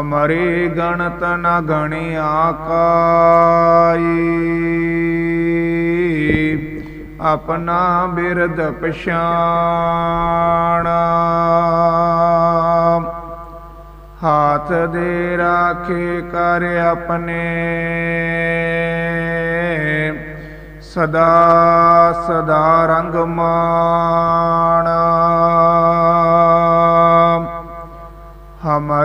ਹਮਰੀ ਗਣਤ ਨ ਗਣਿਆ ਕਾਈ ਆਪਣਾ ਬਿਰਦ ਪਛਾਣਾ। ਹਾਥ ਦੇ ਰਾਖੇ ਕਰ ਆਪਣੇ। ਸਦਾ ਸਦਾ ਰੰਗ ਮਾਣਾ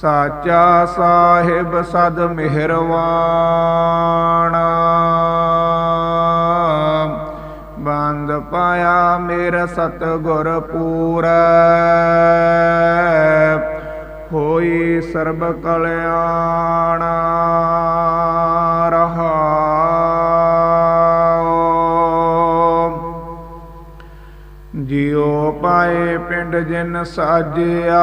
ਸਾਚਾ ਸਾਹਿਬ ਸਦ ਮਿਹਰਵਾਨ। ਬੰਦ ਪਾਇਆ ਮੇਰਾ ਸਤਿਗੁਰ ਪੂਰੈ। ਹੋਈ ਸਰਬ ਕਲਿਆਣ ਰਹਾਉ। ਜਿਉ ਪਾਏ ਪਿੰਡ ਜਿਨ ਸਾਜਿਆ।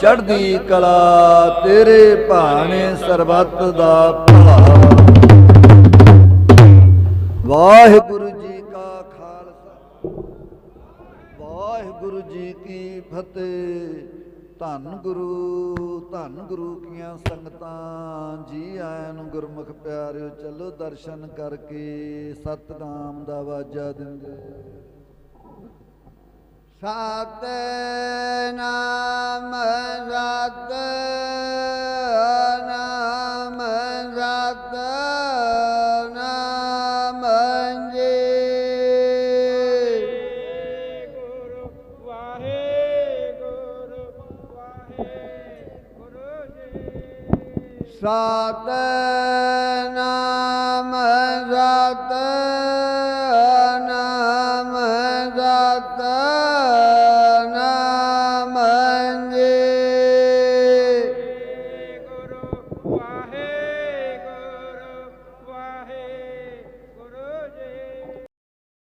ਚੜ੍ਹਦੀ ਕਲਾ, ਤੇਰੇ ਭਾਣੇ ਸਰਬੱਤ ਦਾ ਭਲਾ। ਵਾਹਿਗੁਰੂ ਜੀ ਕਾ ਖਾਲਸਾ, ਵਾਹਿਗੁਰੂ ਜੀ ਕੀ ਫਤਿਹ। ਧੰਨ ਗੁਰੂ ਧੰਨ ਗੁਰੂ ਕੀਆਂ ਸੰਗਤਾਂ, ਜੀ ਆਇਆਂ ਨੂੰ ਗੁਰਮੁਖ ਪਿਆਰਿਓ, ਚਲੋ ਦਰਸ਼ਨ ਕਰਕੇ ਸਤਨਾਮ ਦਾ ਵਾਜਾ ਦਿੰਦੇ। ਸਤਨਾਮ ਸਤ ਨਾਮ ਸਤ ਨਾਮ ਜੀ ਗੁਰੂ ਵਾਹਿਗੁਰੂ ਵਾਹਿਗੁਰੂ ਜੀ। ਸਤ ਨਾਮ